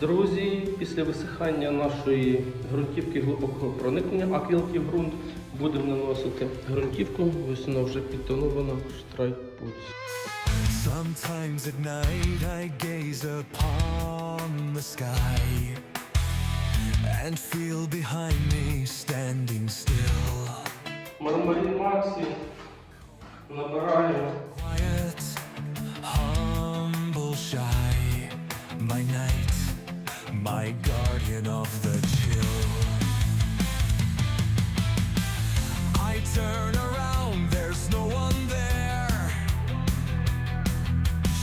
Друзі, після висихання нашої ґрунтівки глибокого проникнення аквілки в ґрунт будемо наносити ґрунтівку. Ось вона вже підтонована штрайт-пуц. Sometimes at night I gaze upon the sky and feel behind me standing still. Мармарин Максі набираємо guardian of the chill. I turn around, there's no one there.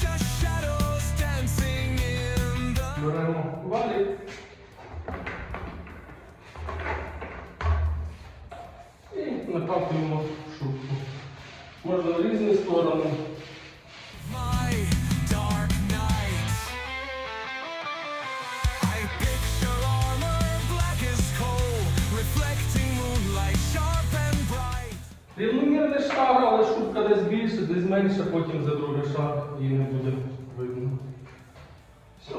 Just shadows dancing in the беремо валік. І накапуємо шубку. Можна в різні сторони. Шар, але шубка десь більше, десь менше, потім за другий шар її не буде видно. Все.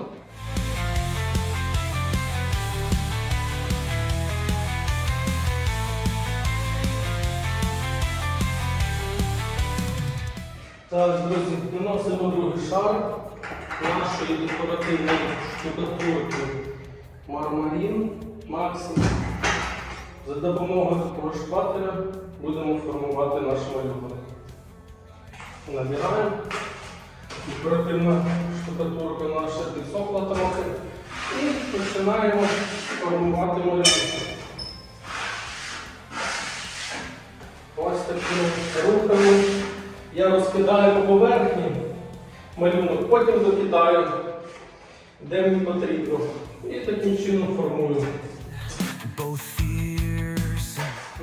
Так, друзі, наносимо другий шар нашої декоративної штукатурки Мармарін Максим. За допомогою такого будемо формувати наш малюнок. Набираємо. Декоративна штукатурка наша підсохла трохи. І починаємо формувати малюнок. Ось такими рухами я розкидаю по поверхні малюнок, потім закидаю, де мені потрібно. І таким чином формую.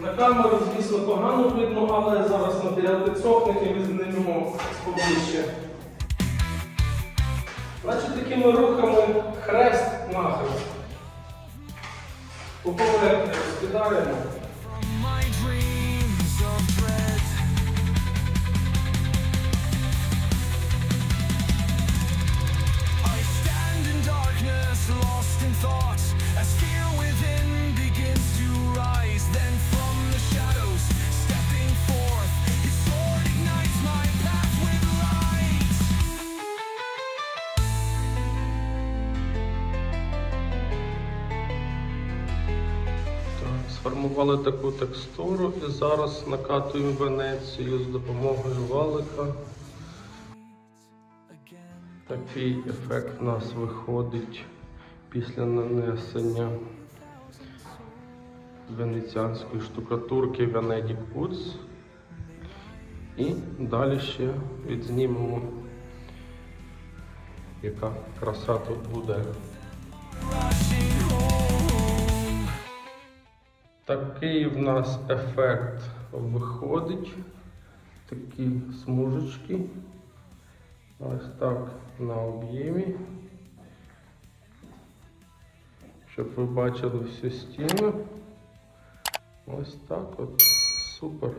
На камеру, звісно, погано видно, але зараз матеріал підсохне і ми знімемо поближче. Значить, такими рухами хрест нахрест. По поверхні розкидаємо. Сформували таку текстуру і зараз накатуємо Венецію з допомогою валика. Такий ефект у нас виходить після нанесення венеціанської штукатурки Venedic Woods. І далі ще відзнімемо, яка краса тут буде. Такий в нас ефект виходить. Такі смужечки. Ось так на об'ємі. Щоб ви бачили всю стіну. Ось так от. Супер.